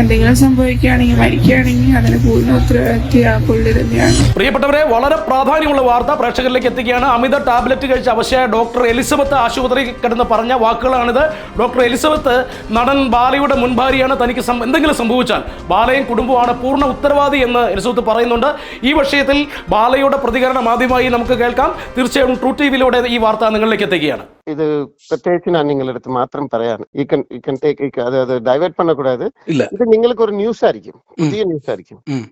എന്തെങ്കിലും സംഭവിക്കുകയാണെങ്കിൽ മരിക്കുകയാണെങ്കിൽ അതിന് പൂർണ ഉത്തരവാദിത്വം ആ പുള്ളി തന്നെയാണ്. പ്രിയപ്പെട്ടവരെ വളരെ പ്രാധാന്യമുള്ള വാർത്ത പ്രേക്ഷകരിലേക്ക് എത്തിക്കുകയാണ്. അമിത ടാബ്ലറ്റ് കഴിച്ച അവശയായ ഡോക്ടർ എലിസബത്ത് ആശുപത്രിയിൽ കിടന്ന് പറഞ്ഞ വാക്കുകളാണിത്. ഡോക്ടർ എലിസബത്ത് നടൻ ബാലയുടെ മുൻഭാരിയാണ് തനിക്ക് എന്തെങ്കിലും സംഭവിച്ചാൽ ബാലയും കുടുംബമാണ് പൂർണ ഉത്തരവാദി എന്ന് എലിസബത്ത് പറയുന്നുണ്ട്. ഈ വിഷയത്തിൽ ബാലയുടെ പ്രതികരണം ആദ്യമായി നമുക്ക് കേൾക്കാം. തീർച്ചയായും ട്രൂ ടി വിയിലൂടെ ഈ വാർത്ത നിങ്ങളിലേക്ക് എത്തിക്കുകയാണ്. இது பிரத்யேகிச்சு நான் നിങ്ങളടുത്ത് മാത്രം പറയാണ് you can you can take അത് അത് ഡൈവേർട്ട് பண்ணக்கூடாது ഇല്ല ഇത് നിങ്ങൾക്ക് ഒരു ന്യൂസ് ആയിരിക്കും പുതിയ ന്യൂസ് ആയിരിക്കും ഉം.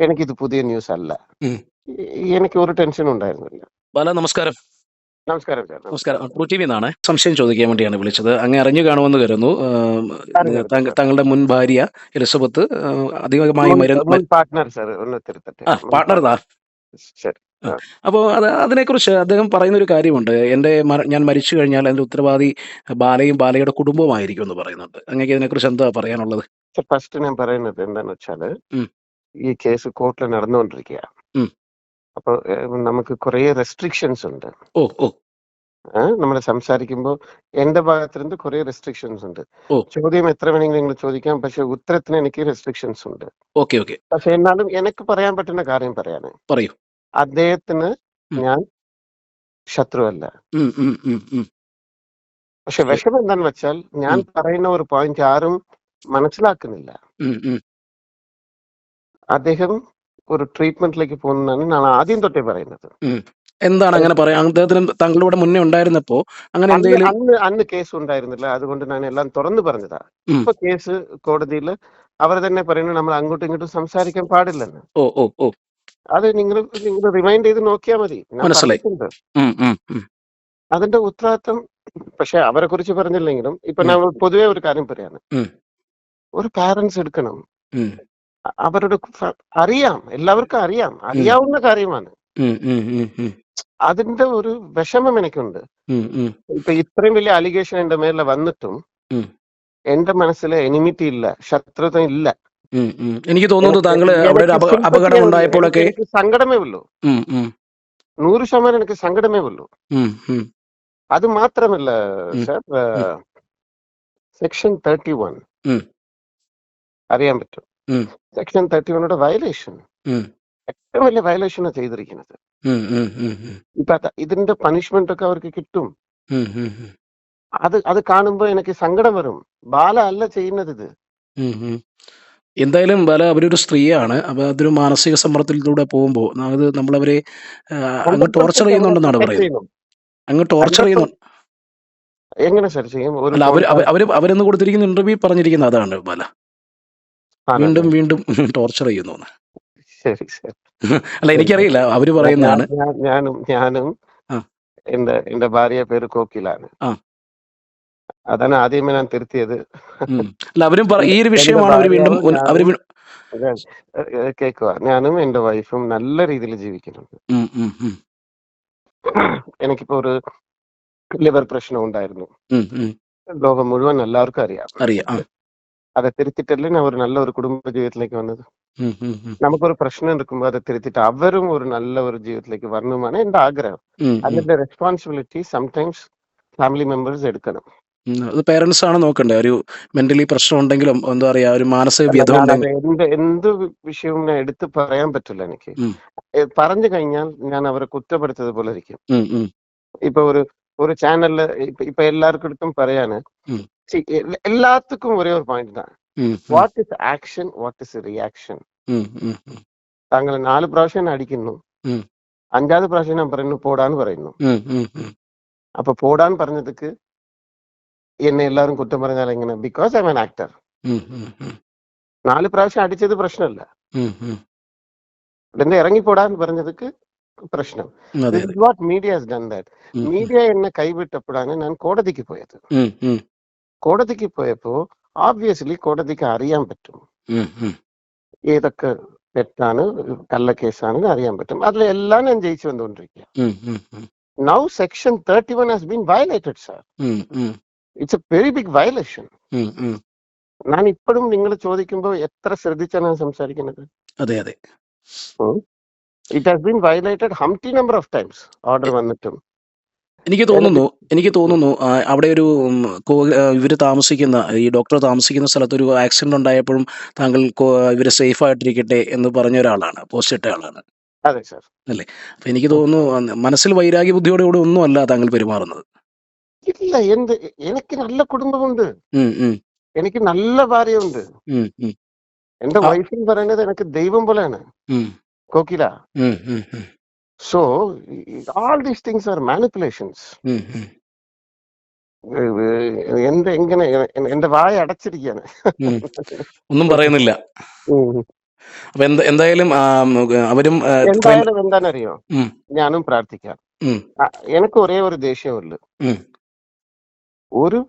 എനിക്ക് ഇത് പുതിയ ന്യൂസ് അല്ല ഉം. ഈ- എനിക്ക് ഒരു ടെൻഷനും ഉണ്ടായിരുന്നില്ല ബാല നമസ്കാരം നമസ്കാരം സാർ നമസ്കാരം ട്രൂ ടി വി എന്നാണ് സംശയം ചോദിക്കാൻ വേണ്ടിയാണ് വിളിച്ചത് അങ്ങ് അറിഞ്ഞു കാണുമെന്ന് കരുതുന്നു ആം, അറിഞ്ഞു. താങ്ക- താങ്കളുടെ മുൻ ഭാര്യ എലിസബത്ത് ആ, അധികമായി മരുന്ന് പാർട്ട്ണർ സാർ ഒന്ന് തിരുത്തട്ടെ ആ പാർട്ണർ ശരി അപ്പോൾ അത് അതിനെക്കുറിച്ച് അദ്ദേഹം പറയുന്ന ഒരു കാര്യമുണ്ട് മര- ഞാൻ മരിച്ചു കഴിഞ്ഞാൽ അതിന്റെ ഉത്തരവാദി ബാലയും ബാലയുടെ കുടുംബവുമായിരിക്കും എന്ന് പറയുന്നുണ്ട്. അങ്ങേക്ക് ഇതിനെക്കുറിച്ച് എന്താ പറയാനുള്ളത്? ഫസ്റ്റ് ഞാൻ പറയുന്നത് എന്താന്ന് വെച്ചാൽ. ഈ കേസ് കോർട്ടിൽ നടന്നുകൊണ്ടിരിക്കുക. അപ്പൊ ഏഹ്, നമുക്ക് കുറേ റെസ്ട്രിക്ഷൻസ് ഉണ്ട്. ഓ ഓ. നമ്മൾ സംസാരിക്കുമ്പോൾ എന്റെ ഭാഗത്തുനിന്ന് കുറെ റെസ്ട്രിക്ഷൻസ് ഉണ്ട്. ചോദ്യം എത്ര വേണമെങ്കിലും നിങ്ങൾ ചോദിക്കാം. പക്ഷെ ഉത്തരത്തിന് എനിക്ക് റെസ്ട്രിക്ഷൻസ് ഉണ്ട്. Okay okay. പക്ഷെ എന്നാലും എനിക്ക് പറയാൻ പറ്റുന്ന കാര്യം പറയാനേ. പറയൂ. അദ്ദേഹത്തിന് ഞാൻ ശത്രുവല്ല. പക്ഷെ വിഷമം എന്താന്ന് വെച്ചാൽ ഞാൻ. പറയുന്ന ഒരു പോയിന്റ് ആരും മനസ്സിലാക്കുന്നില്ല. അദ്ദേഹം ഒരു ട്രീറ്റ്മെന്റിലേക്ക് പോകുന്നതാണ് ഞാൻ ആദ്യം തൊട്ടേ പറയുന്നത്. എന്താണ് അങ്ങനെ പറയാം? അദ്ദേഹത്തിന് താങ്കളുടെ മുന്നേ ഉണ്ടായിരുന്നപ്പോ അങ്ങനെ അന്ന് എന്തെങ്കിലും അന്ന് അന്ന് കേസ് ഉണ്ടായിരുന്നില്ല. അതുകൊണ്ട് ഞാൻ എല്ലാം തുറന്നു പറഞ്ഞതാ. ഇപ്പൊ കേസ് കോടതിയിൽ അവർ തന്നെ പറയുന്നു നമ്മൾ അങ്ങോട്ടും ഇങ്ങോട്ടും സംസാരിക്കാൻ പാടില്ലെന്ന്. ഓ ഓ ഓ. അത് നിങ്ങൾ നിങ്ങൾ റിമൈൻഡ് ചെയ്ത് നോക്കിയാൽ മതി ഞാൻ മനസ്സിലായി. പറഞ്ഞിട്ടുണ്ട്. ഉം, ഉം, ഉം. അതിന്റെ ഉത്തരവാദിത്വം പക്ഷെ അവരെ കുറിച്ച് പറഞ്ഞില്ലെങ്കിലും ഇപ്പൊ ഉം. നമ്മൾ പൊതുവെ ഒരു കാര്യം പറയാണ് ഉം. ഒരു പാരന്റ്സ് എടുക്കണം ഉം, അ- അവരുടെ ഫ- അറിയാം എല്ലാവർക്കും അറിയാം അറിയാവുന്ന കാര്യമാണ് ഉം, ഉം, ഉം, ഉം. അതിന്റെ ഒരു വിഷമം എനിക്കുണ്ട് ഉം, ഉം. ഇപ്പൊ ഇത്രയും വലിയ അലിഗേഷൻ എന്റെ മേലെ വന്നിട്ടും ഉം. എന്റെ മനസ്സിൽ എനിമിറ്റി ഇല്ല ശത്രുത ഇല്ല. എനിക്ക് തോന്നുന്നു താങ്കൾ അവിടെ ഒരു അപകടം ഉണ്ടായപ്പോഴൊക്കെ സങ്കടമേ ഉള്ളൂ. നൂറ് ശതമാനം എനിക്ക് സങ്കടമേ ഉള്ളൂ. അത് മാത്രമല്ല സർ സെക്ഷൻ തേർട്ടി വൺ. അറിയാൻ പറ്റും. സെക്ഷൻ തേർട്ടി വണ്ണുടെ വയലേഷൻ. ഏറ്റവും വലിയ വയലേഷനാണ് ചെയ്തിരിക്കുന്നത്. ഇപ്പൊ ഇതിന്റെ പണിഷ്മെന്റ് ഒക്കെ അവർക്ക് കിട്ടും. അത് അത് കാണുമ്പോ എനിക്ക് സങ്കടം വരും. ബാല അല്ല ചെയ്യുന്നത് ഇത്. എന്തായാലും ബാല അവരൊരു സ്ത്രീയാണ് അപ്പൊ അതൊരു മാനസിക സമ്മർദ്ദത്തിലൂടെ പോകുമ്പോ അത് നമ്മളവരെ അങ്ങ് ടോർച്ചർ ചെയ്യുന്നുണ്ടെന്നാണ് പറയുന്നത്. അങ്ങ് ടോർച്ചർ ചെയ്യുന്നു എങ്ങനെ സർ ചെയ്യും ഒരു അല്ല അവർ അവരെന്ന് കൊടുത്തിരിക്കുന്ന ഇന്റർവ്യൂ പറഞ്ഞിരിക്കുന്ന അതാണ് ബാല. വീണ്ടും വീണ്ടും ടോർച്ചർ ചെയ്യുന്നു. ശരി ശരി അല്ല എനിക്കറിയില്ല അവർ പറയുന്നതാണ് ഞാൻ- ഞാൻ- ഞാനും ഞാനും ആ. എന്റെ എന്റെ ഭാര്യ പേര് കോക്കിലാണ് ആ. അതാണ് ആദ്യമേ ഞാൻ തിരുത്തിയത്. അല്ല അവരും പറ- ഈ ഒരു വിഷയമാണ് അവർ വീണ്ടും ഉന്ന- അവർ വീ- ഞാൻ, കേൾക്കുക ഞാനും എന്റെ വൈഫും നല്ല രീതിയിൽ ജീവിക്കുന്നുണ്ട് ഉം, ഉം, ഉം, എനിക്കിപ്പോ ഒരു ലിവർ പ്രശ്നം ഉണ്ടായിരുന്നു ഉം, ഉം. ലോകം മുഴുവൻ എല്ലാവർക്കും അറിയാം അറിയാം ആ. அதை തിരുത്തിട്ടല്ലേ ഞാൻ ഒരു നല്ല ഒരു കുടുംബ ജീവിതത്തിലേക്ക് വന്നത് ഉം, ഉം, ഉം. നമുക്കൊരു പ്രശ്നം എടുക്കുമ്പോൾ അത് തിരുത്തിട്ട് അവരും ഒരു നല്ല ഒരു ജീവിതത്തിലേക്ക് വരണമെന്നാണ് എന്റെ ആഗ്രഹം ഉം, ഉം. അതിന്റെ റെസ്പോൺസിബിലിറ്റി സംടൈംസ് ഫാമിലി മെമ്പേഴ്സ് എടുക്കണം. അത് പേരൻസ് ആണ് നോക്കണ്ടേ? ഒരു മെന്റലി പ്രശ്നം ഉണ്ടെങ്കിലും എന്താ പറയാ ഒരു മാനസിക വ്യത എന്ത് എന്ത് വിഷയവും ഞാൻ എടുത്ത് പറയാൻ പറ്റില്ല എനിക്ക്. പറഞ്ഞു കഴിഞ്ഞാൽ ഞാൻ അവരെ കുറ്റപ്പെടുത്തത് പോലെ ഇരിക്കും. ഇപ്പൊ ഒരു ഒരു ചാനലിൽ ഇപ്പൊ എല്ലാവർക്കും പറയാന് എല്ലാത്തുക്കും ഒരേ ഒരു പോയിന്റ് தான் what is action what is reaction താങ്കൾ നാല് പ്രാവശ്യം അടിക്കുന്നു. അഞ്ചാമത് പ്രാവശ്യം ഞാൻ പറയുന്നു പോടാന്ന് പറയുന്നു. അപ്പൊ പോടാൻ പറഞ്ഞതുക്ക് എന്നെ എല്ലാവരും കുറ്റം പറഞ്ഞാൽ എങ്ങനെ? Because I am an actor നാല് പ്രാവശ്യം അടിച്ചത് പ്രശ്നമല്ല. എന്നെ ഇറങ്ങിപ്പോടാന്ന് പറഞ്ഞതൊക്കെ പ്രശ്നം. What media done that media എന്നെ കൈവിട്ടപ്പോഴാണ് ഞാൻ കോടതിക്ക് പോയത്. കോടതിക്ക് പോയപ്പോ ഓബ്വിയസ്ലി കോടതിക്ക് അറിയാൻ പറ്റും. ഏതൊക്കെ പെട്ടാണ് കള്ളക്കേസാണെന്ന് അറിയാൻ പറ്റും. അതിലെല്ലാം ഞാൻ ജയിച്ചു വന്നുകൊണ്ടിരിക്കുക now section thirty one has been violated sir it's a very big violation. ഞാൻ ഇപ്പോഴും നിങ്ങൾ ചോദിക്കുമ്പോൾ എത്ര ശ്രദ്ധിച്ചാണ് ഞാൻ സംസാരിക്കുന്നത്? അതെ അതെ. It has been violated umpteen number of times order വന്നിട്ടും. എനിക്ക് തോന്നുന്നു എനിക്ക് തോന്നുന്നു അവിടെ ഒരു ഇവർ താമസിക്കുന്ന ഈ ഡോക്ടർ താമസിക്കുന്ന സ്ഥലത്ത് ഒരു ആക്സിഡന്റ് ഉണ്ടായപ്പോഴും താങ്കൾ ഇവർ ഇവർ സേഫ് ആയിട്ടിരിക്കട്ടെ എന്ന് പറഞ്ഞ ഒരാളാണ് പോസ്റ്റ് ഇട്ട ആളാണ്. അതെ സാർ അപ്പൊ എനിക്ക് തോന്നുന്നു മനസ്സിൽ വൈരാഗ്യ ബുദ്ധിയോടെ കൂടെ ഒന്നും അല്ല താങ്കൾ പെരുമാറുന്നത്. ഇല്ല എന്ത്? എനിക്ക് നല്ല കുടുംബമുണ്ട്. എനിക്ക് നല്ല ഭാര്യയുണ്ട്. എന്റെ. വൈഫ് എന്ന് പറയുന്നത് എനിക്ക് ദൈവം പോലെയാണ്. Kokila. So all these things are manipulations എന്റെ എങ്ങനെ എന്റെ വായ അടച്ചിരിക്കുകയാണ്. ഒന്നും പറയുന്നില്ല. അപ്പൊ എന്തായാലും അവരും എന്തായാലും എന്താണെന്നറിയോ? ഞാനും പ്രാർത്ഥിക്കാം. എനിക്ക് ഒരേ ഒരു ദേഷ്യമുള്ളു. ഒരു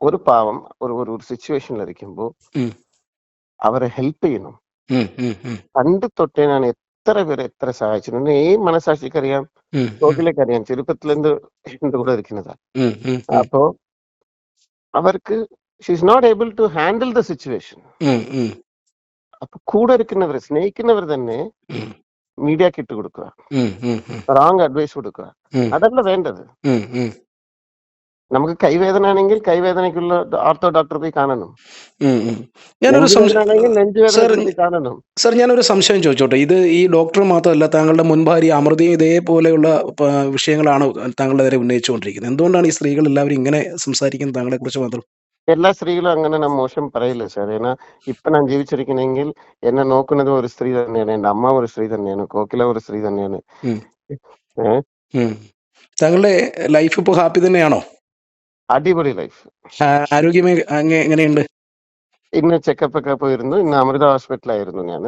ഒരു പാവം ഒരു ഒരു ഉം. അവരെ ഹെൽപ്പ് ചെയ്യണം പണ്ട് തൊട്ടേ ഞാൻ എത്ര പേരെ എത്ര സഹായിച്ചിട്ടുണ്ട് ഈ മനസാക്ഷിക്കറിയാം ഉം, അറിയാം. ചെറുപ്പത്തിൽ എന്ത് എന്റെ കൂടെ ഇരിക്കുന്നതാ. അപ്പോ അവർക്ക് she's not able to handle the situation അപ്പൊ കൂടെ ഇരിക്കുന്നവർ സ്നേഹിക്കുന്നവർ തന്നെ. മീഡിയക്ക് ഇട്ട് കൊടുക്കുക. റോങ് അഡ്വൈസ് കൊടുക്കുക. അതല്ല വേണ്ടത്. നമുക്ക് കൈവേദന ആണെങ്കിൽ കൈവേദനയ്ക്കുള്ള ആർത്തോ ഡോക്ടറെ പോയി കാണണം. ഞാനൊരു സംശയം സാർ, ഞാനൊരു സംശയം ചോദിച്ചോട്ടെ? ഇത് ഈ ഡോക്ടർ മാത്രമല്ല താങ്കളുടെ മുൻഭാര്യ അമൃതയും ഇതേപോലെയുള്ള വിഷയങ്ങളാണ് താങ്കളുടെ നേരെ ഉന്നയിച്ചുകൊണ്ടിരിക്കുന്നത്. എന്തുകൊണ്ടാണ് ഈ സ്ത്രീകൾ എല്ലാവരും ഇങ്ങനെ സംസാരിക്കുന്നത് താങ്കളെ കുറിച്ച് മാത്രം? എല്ലാ സ്ത്രീകളും അങ്ങനെ ഞാൻ മോശം പറയില്ല സാർ ഏന്നാ ഇപ്പൊ ഞാൻ ജീവിച്ചിരിക്കുന്നെങ്കിൽ എന്നെ നോക്കുന്നത് ഒരു സ്ത്രീ തന്നെയാണ്. എന്റെ അമ്മ ഒരു സ്ത്രീ തന്നെയാണ്. കോക്കില ഒരു സ്ത്രീ തന്നെയാണ്? താങ്കളുടെ ലൈഫ് ഇപ്പോൾ ഹാപ്പി തന്നെയാണോ? അടിപൊളി ലൈഫ് ആരോഗ്യം എങ്ങനെയുണ്ട്? ഇന്ന് ചെക്കപ്പ് ഒക്കെ പോയിരുന്നു. ഇന്ന് അമൃത ഹോസ്പിറ്റലായിരുന്നു ഞാൻ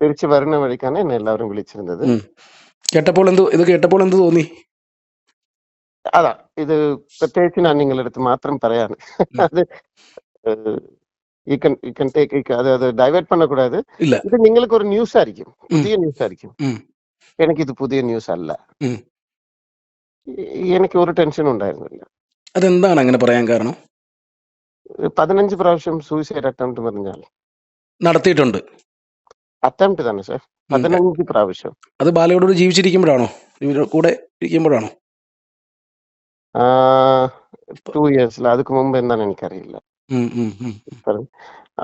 തിരിച്ചു വരുന്ന വഴിക്കാണ് എന്നെ എല്ലാവരും വിളിച്ചിരുന്നത്. കേട്ടപ്പോൾ എന്ത് ഇത് കേട്ടപ്പോൾ എന്ത് തോന്നി? അതാ ഇത് പ്രത്യേകിച്ച് ഞാൻ നിങ്ങളുടെ അടുത്ത് മാത്രം പറയാണ്. അത് ഈ ഈ അതായത് ഡൈവേർട്ട് പണക്കൂടാത് ഇത്. നിങ്ങൾക്ക് ഒരു ന്യൂസ് ആയിരിക്കും. പുതിയ ന്യൂസ് ആയിരിക്കും. എനിക്കിത് പുതിയ ന്യൂസ് അല്ല. എനിക്ക് ഒരു ടെൻഷനും ഉണ്ടായിരുന്നില്ല. അതെന്താണ് അങ്ങനെ പറയാൻ കാരണം? പതിനഞ്ച് പ്രാവശ്യം സൂയിസൈഡ് അറ്റംപ്റ്റ് പറഞ്ഞാൽ നടത്തിയിട്ടുണ്ട്. അറ്റംപ്റ്റ് തന്നെ സാർ. പതിനഞ്ച് പ്രാവശ്യം. അത് ബാലയോട് ജീവിച്ചിരിക്കുമ്പോഴാണോ? ഇവരുടെ കൂടെ ഇരിക്കുമ്പോഴാണോ? ടു ഇയേഴ്സിൽ അതുക്ക് മുമ്പ് എന്താണ് എനിക്കറിയില്ല.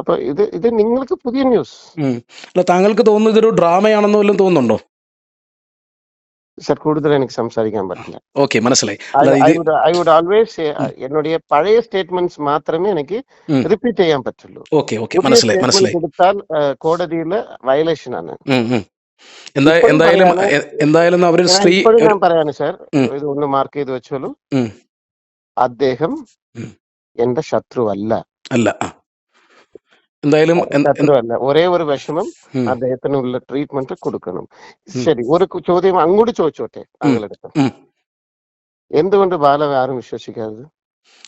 അപ്പൊ ഇത് ഇത് നിങ്ങൾക്ക് പുതിയ ന്യൂസ്. അല്ല താങ്കൾക്ക് തോന്നുന്നു ഇതൊരു ഡ്രാമയാണെന്ന് വല്ലതും തോന്നുന്നുണ്ടോ? സർ കൂടുതൽ എനിക്ക് സംസാരിക്കാൻ പറ്റില്ല ഓക്കെ മനസ്സിലായി ഐ വുഡ് ഓൾവേസ് എന്നുടേ പഴയ സ്റ്റേറ്റ്മെന്റ്സ് മാത്രമേ എനിക്ക് റിപ്പീറ്റ് ചെയ്യാൻ പറ്റുള്ളൂ ഓക്കെ ഓക്കെ മനസ്സിലായി മനസ്സിലായി കൊടുത്താൽ കോടതിയിലെ വയലേഷൻ ആണ് എന്തായാലും എന്തായാലും അവർ സ്ത്രീ ഞാൻ പറയാണ് സർ ഇത് ഒന്ന് മാർക്ക് ചെയ്ത് വെച്ചോളൂ അദ്ദേഹം എന്റെ ശത്രുവല്ല അല്ല. എന്തായാലും അല്ല ഒരേ ഒരു വിഷമം. അദ്ദേഹത്തിനുള്ള ട്രീറ്റ്മെന്റ് കൊടുക്കണം. ശരി ഒരു ചോദ്യം അങ്ങോട്ട് ചോദിച്ചോട്ടെ താങ്കളെടുത്ത് ഉം. എന്തുകൊണ്ട് ബാല ആരും വിശ്വസിക്കാതെ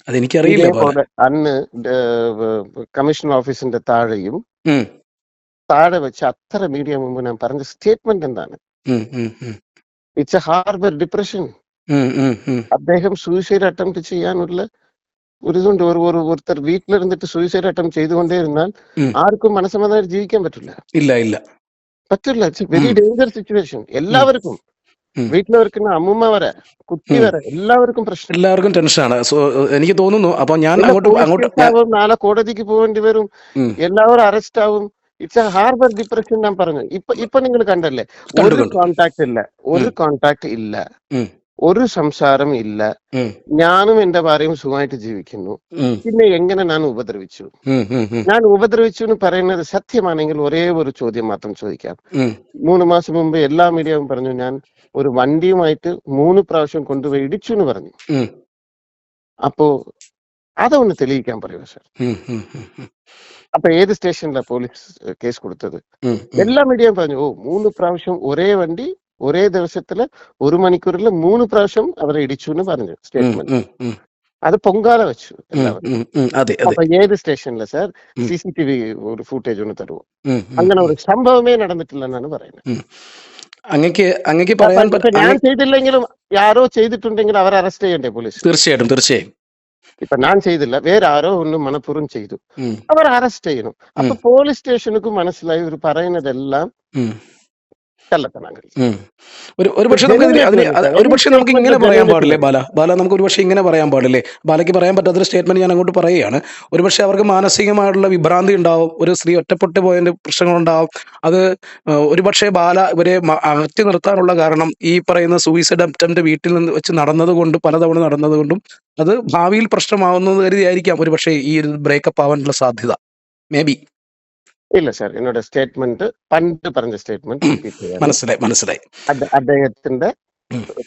അതെനിക്കറിയില്ല അന്ന് കമ്മീഷൻ ഓഫീസിന്റെ താഴെയും താഴെ വെച്ച് അത്ര മീഡിയ മുമ്പ് ഞാൻ പറഞ്ഞ സ്റ്റേറ്റ്മെന്റ് എന്താണ്? It's a harbour depression. അദ്ദേഹം സൂയിസൈഡ് അറ്റംപ്റ്റ് ചെയ്യാനുള്ള ഒരു ഇതുണ്ട് ഒരു ഒരു ഒരുത്തർ വീട്ടിലിരുന്നിട്ട് സൂയിസൈഡ് അറ്റംപ്റ്റ് ചെയ്തുകൊണ്ടേ ഇരുന്നാൽ. ആർക്കും മനസ്സമാധാനം ജീവിക്കാൻ പറ്റില്ല. ഇല്ല ഇല്ല. പറ്റില്ല. വെരി. ഡേഞ്ചർ സിറ്റുവേഷൻ എല്ലാവർക്കും. വീട്ടിലിരിക്കുന്ന അമ്മൂമ്മ വരെ കുട്ടി. വരെ എല്ലാവർക്കും പ്രശ്നം. എല്ലാവർക്കും ടെൻഷനാണ് സോ എനിക്ക് തോന്നുന്നു അപ്പൊ ഞാൻ അങ്ങോട്ട് അങ്ങോട്ട് നാളെ കോടതിക്ക് പോകേണ്ടി വരും. എല്ലാവരും അറസ്റ്റ് ആവും. ഇറ്റ്സ് എ ഹാർബർ ഡിപ്രഷൻ ഞാൻ പറഞ്ഞു. ഇപ്പൊ ഇപ്പൊ നിങ്ങൾ കണ്ടല്ലേ? ഒരു കോൺടാക്ട് ഇല്ല. ഒരു കോൺടാക്ട് ഇല്ല. ഒരു സംസാരം ഇല്ല. ഞാനും എന്റെ ഭാര്യയും സുഖമായിട്ട് ജീവിക്കുന്നു. പിന്നെ എങ്ങനെ ഞാൻ ഉപദ്രവിച്ചു? ഞാൻ ഉപദ്രവിച്ചു എന്ന് പറയുന്നത് സത്യമാണെങ്കിൽ ഒരേ ഒരു ചോദ്യം മാത്രം ചോദിക്കാം. മൂന്ന് മാസം മുമ്പ് എല്ലാ മീഡിയയും പറഞ്ഞു ഞാൻ ഒരു വണ്ടിയുമായിട്ട് മൂന്ന് പ്രാവശ്യം കൊണ്ടുപോയി ഇടിച്ചു എന്ന് പറഞ്ഞു. അപ്പോ അതൊന്ന് തെളിയിക്കാൻ പറയുക സാർ. അപ്പൊ ഏത് സ്റ്റേഷനിലാണ് പോലീസ് കേസ് കൊടുത്തത്. എല്ലാ മീഡിയയും പറഞ്ഞു ഓ മൂന്ന് പ്രാവശ്യം ഒരേ വണ്ടി ഒരേ ദിവസത്തിൽ ഒരു മണിക്കൂറിൽ മൂന്ന് പ്രാവശ്യം അവരെ ഇടിച്ചു എന്ന് പറഞ്ഞു സ്റ്റേറ്റ്മെന്റ്. അത് പൊങ്കാല വെച്ചു അപ്പൊ ഏത് സ്റ്റേഷനിൽ sir. C C T V ഒരു ഫുട്ടേജ് ഒന്ന് തരുമോ. അങ്ങനെ ഒരു സംഭവമേ നടന്നിട്ടില്ല എന്നാണ് പറയുന്നത് അങ്ങക്ക് അങ്ങക്ക് പറയാൻ ഞാൻ ചെയ്തില്ലെങ്കിലും യാരോ ചെയ്തിട്ടുണ്ടെങ്കിൽ അവർ അറസ്റ്റ് ചെയ്യണ്ടേ പോലീസ്? തീർച്ചയായിട്ടും തീർച്ചയായും. ഇപ്പൊ ഞാൻ ചെയ്തില്ല. വേറെ ആരോ ഒന്ന് മനഃപൂർവം ചെയ്തു. അവർ അറസ്റ്റ് ചെയ്യണം. അപ്പൊ പോലീസ് സ്റ്റേഷനുക്ക് മനസ്സിലായി ഒരു പറയുന്നതെല്ലാം ഒരു ഒരു പക്ഷേ നമുക്ക് ഇതിന് അതിന് അത് ഒരു പക്ഷേ നമുക്ക് ഇങ്ങനെ പറയാൻ പാടില്ലേ ബാല? ബാല നമുക്ക് ഒരുപക്ഷെ ഇങ്ങനെ പറയാൻ പാടില്ലേ? ബാലയ്ക്ക് പറയാൻ പറ്റാത്തൊരു സ്റ്റേറ്റ്മെന്റ് ഞാൻ അങ്ങോട്ട് പറയുകയാണ്. ഒരുപക്ഷെ അവർക്ക് മാനസികമായിട്ടുള്ള വിഭ്രാന്തി ഉണ്ടാവും. ഒരു സ്ത്രീ ഒറ്റപ്പെട്ടു പോയതിന്റെ പ്രശ്നങ്ങളുണ്ടാവും. അത് ഒരുപക്ഷെ ഒരു പക്ഷേ ബാല ഇവരെ അകറ്റി നിർത്താനുള്ള കാരണം ഈ പറയുന്ന സൂയിസൈഡ് അറ്റംപ്റ്റ് വീട്ടിൽ നിന്ന് വെച്ച് നടന്നതുകൊണ്ട് പലതവണ നടന്നതുകൊണ്ടും അത് ഭാവിയിൽ പ്രശ്നമാവുന്നത് കരുതിയായിരിക്കാം ഒരുപക്ഷെ ഈ ഒരു ബ്രേക്കപ്പ് ആവാനുള്ള സാധ്യത. മേ ബി ഇല്ല സാർ എന്നോട് സ്റ്റേറ്റ്മെന്റ് പണ്ട് പറഞ്ഞ സ്റ്റേറ്റ്മെന്റ് മനസ്സിലായി മനസ്സിലായി. അദ്ദേ- അദ്ദേഹത്തിന്റെ.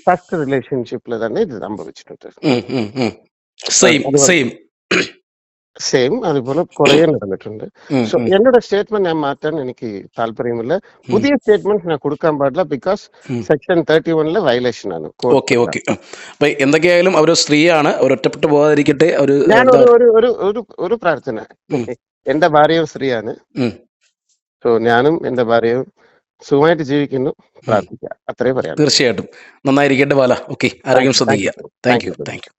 ഫസ്റ്റ് റിലേഷൻഷിപ്പിൽ തന്നെ ഇത് സംഭവിച്ചിട്ടുണ്ട്. സെയിം അതുപോലെ- സെയിം സെയിം അതുപോലെ കുറെ നടന്നിട്ടുണ്ട്. സോ എന്നോട് സ്റ്റേറ്റ്മെന്റ് ഞാൻ മാറ്റാൻ എനിക്ക് താല്പര്യമില്ല. പുതിയ സ്റ്റേറ്റ്മെന്റ് ഞാൻ കൊടുക്കാൻ പാടില്ല ബിക്കോസ് സെക്ഷൻ തേർട്ടി വണ്ണിലെ വയലേഷൻ ആണ്. ഓക്കെ ഓക്കെ അപ്പൊ എന്തൊക്കെയായാലും അവർ സ്ത്രീയാണ് അവർ ഒറ്റപ്പെട്ടു പോകാതിരിക്കട്ടെ ഒരു ഞാൻ ഒരു ഒരു ഒരു പ്രാർത്ഥന. എന്റെ ഭാര്യയും സ്ത്രീയാണ്. സോ ഞാനും എന്റെ ഭാര്യയും സുഖമായിട്ട് ജീവിക്കുന്നു. പ്രാർത്ഥിക്കുക അത്രേ പറയാം തീർച്ചയായിട്ടും. നന്നായിരിക്കട്ടെ ബാല. ഓക്കെ ആരോഗ്യം ശ്രദ്ധിക്കുക. Thank you thank you